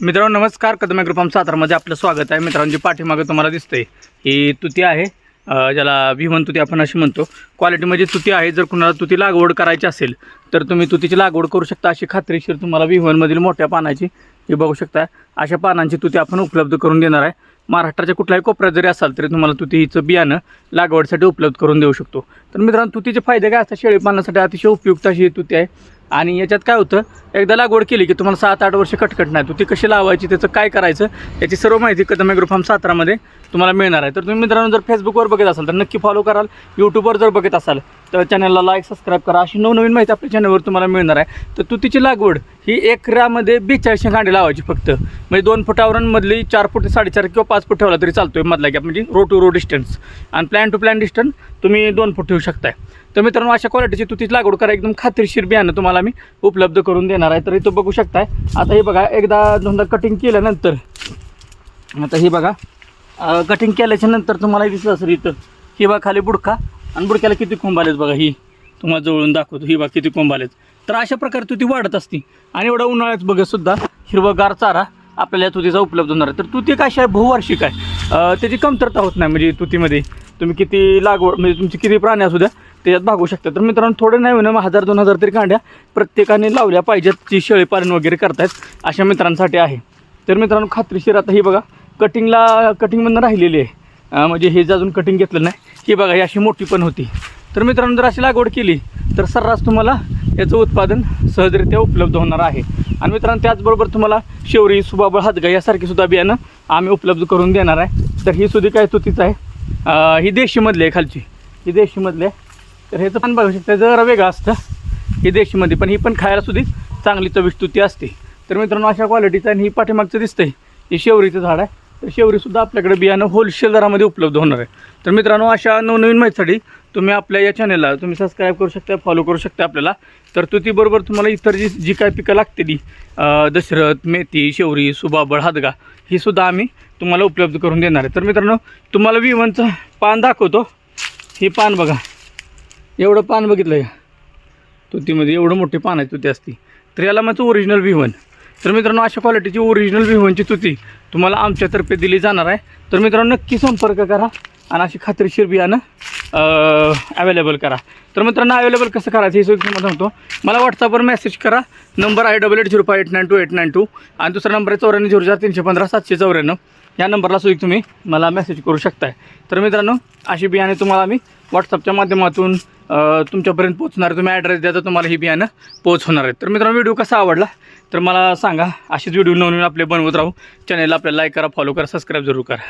मित्रांनो नमस्कार. कदम ग्रुप सातारामध्ये आपलं स्वागत आहे. मित्रांनो जी पाठीमागं तुम्हाला दिसतंय ही तुती आहे. ज्याला भीमन तुती आपण अशी म्हणतो. क्वालिटीमध्ये तुती आहे. जर कुणाला तुती लागवड करायची असेल तर तुम्ही तुतीची लागवड करू शकता. अशी खात्रीशीर तुम्हाला भीमनमधील मोठ्या पानाची ही बघू शकता. अशा पानांची तुती आपण उपलब्ध करून देणार आहे. महाराष्ट्राच्या कुठल्याही कोपऱ्यात जरी असाल तरी तुम्हाला तुतीचं बियाणं लागवडीसाठी उपलब्ध करून देऊ शकतो. तर मित्रांनो तुतीचे फायदे काय असतात? शेळी पालनासाठी अतिशय उपयुक्त अशी ही तुती आहे. आणि याच्यात काय होतं? एकदा लागवड केली की तुम्हाला सात आठ वर्ष कटकट नाही. तुती कशी लावायची त्याचं काय करायचं याची सर्व माहिती कदम ग्रुप फार्म सातारामध्ये तुम्हाला मिळणार आहे. तर तुम्ही मित्रांनो जर फेसबुकवर बघत असाल तर नक्की फॉलो कराल. यूट्यूबवर जर बघत असाल तर चॅनलला लाईक सबस्क्राईब करा. अशी नवनवीन माहिती आपल्या चॅनलवर तुम्हाला मिळणार आहे. तर तुतीची लागवड ही एकरामध्ये बेचाळीसशे गांडी लावायची फक्त. म्हणजे दोन फुटावरांमधली चार फूट साडेचार किंवा पाच फूट ठेवला तरी चालतोय मधला गॅप म्हणजे रो टू रो डिस्टन्स आणि प्लॅन टू प्लॅन डिस्टन्स तुम्ही दोन फूट ठेवू शकताय. तर मित्रांनो अशा क्वालिटीची तुतीची लागवड करा. एकदम खात्रीशीर बियाणं तुम्हाला मी उपलब्ध करून देणार आहे. तर इथं बघू शकताय. आता हे बघा एकदा दोनदा कटिंग केल्यानंतर आता हे बघा कटिंग केल्याच्यानंतर तुम्हाला हे दिसलं असेल इथं. किंवा खाली बुडका. आणि बुडक्याला किती कोंब आलेत बघा ही. तुम्हाला जवळून दाखवतो ही बघा किती कोंब आलेत. तर अशा प्रकारे तुती वाढत असते. आणि एवढा उन्हाळ्यात बघा सुद्धा हिरवगार चारा आपल्याला या तुतीचा उपलब्ध होणार आहे. तर तुती कशी आहे? बहुवार्षिक आहे. त्याची कमतरता होत नाही म्हणजे तुतीमध्ये. तुम्ही किती लागवड म्हणजे तुमची किती प्राणी असू द्या त्याच्यात भागू शकता. तर मित्रांनो थोडं नाही म्हणून हजार दोन हजार तरी कांड्या प्रत्येकाने लावल्या पाहिजेत. जी शेळी पालन वगैरे करतायत अशा मित्रांसाठी आहे. तर मित्रांनो खात्रीशीर आता ही बघा कटिंगला कटिंगमधनं राहिलेली आहे. म्हणजे हे जे अजून कटिंग घेतलं नाही ही बघा ही अशी मोठी पण होती. तर मित्रांनो जर अशी लागवड केली तर सर्रास तुम्हाला याचं उत्पादन सहजरित्या उपलब्ध होणार आहे. आणि मित्रांनो त्याचबरोबर तुम्हाला शेवरी सुबाबळ हातगा यासारखी सुद्धा बियाणं आम्ही उपलब्ध करून देणार आहे. तर ही सुद्धा काय तुतीच आहे? ही देशीमधली आहे खालची. ही देशीमधली आहे. तर ह्याचं पण बघू शकता जरा वेगळं असतं. ही देशीमध्ये पण ही पण खायला सुद्धा चांगली चविष्ट तुती असते. तर मित्रांनो अशा क्वालिटीचं आणि ही पाठीमागचं दिसतंय ही शेवरीचं झाड आहे. तर शेवरीसुद्धा आपल्याकडे बियाणं होलसेल दरामध्ये उपलब्ध होणार आहे. तर मित्रांनो अशा नवनवीन माहितीसाठी तुम्ही आपल्या या चॅनलला तुम्ही सबस्क्राईब करू शकता फॉलो करू शकता आपल्याला. तर तुतीबरोबर तुम्हाला इतर जी जी काय पिकं लागतेली दशरथ मेथी शेवरी सुबाबळ हादगा ही सुद्धा आम्ही तुम्हाला उपलब्ध करून देणार आहे. तर मित्रांनो तुम्हाला विमानचं पान दाखवतो. हे पान बघा. एवढं पान बघितलं या तुतीमध्ये एवढं मोठे पान आहे तुती असती. तर याला माझं ओरिजिनल विवन तर मित्रांनो अशा क्वालिटीची ओरिजिनल विवांची तुती तुम्हाला आमच्यातर्फे दिली जाणार आहे. तर मित्रांनो नक्की संपर्क करा आणि अशी खात्रीशीर बियाणं अवेलेबल करा. तर मित्रांनो अवेलेबल कसं करायचं हे सुद्धा तुम्हाला सांगतो. मला व्हॉट्सअपवर मेसेज करा. नंबर आहे double eight zero five eight nine two eight nine two आणि दुसरा नंबर आहे चौऱ्याण्णव झिरो चार तीनशे पंधरा सातशे चौऱ्याण्णव. या नंबरला सुद्धा तुम्ही मला मेसेज करू शकताय. तर मित्रांनो अशी बियाणे तुम्हाला आम्ही व्हॉट्सअपच्या माध्यमातून तुमच्यापर्यंत पोहोचणार. तुम्ही ॲड्रेस द्या तुम्हाला ही बियाणं पोहोचवणार आहे तर मित्रांनो व्हिडिओ कसा आवडला? तर मला सांगा. अशीच व्हिडिओ नवनवीन आपले बनवत राहू. चॅनेलला आपल्याला लाईक करा फॉलो करा सबस्क्राईब जरूर करा.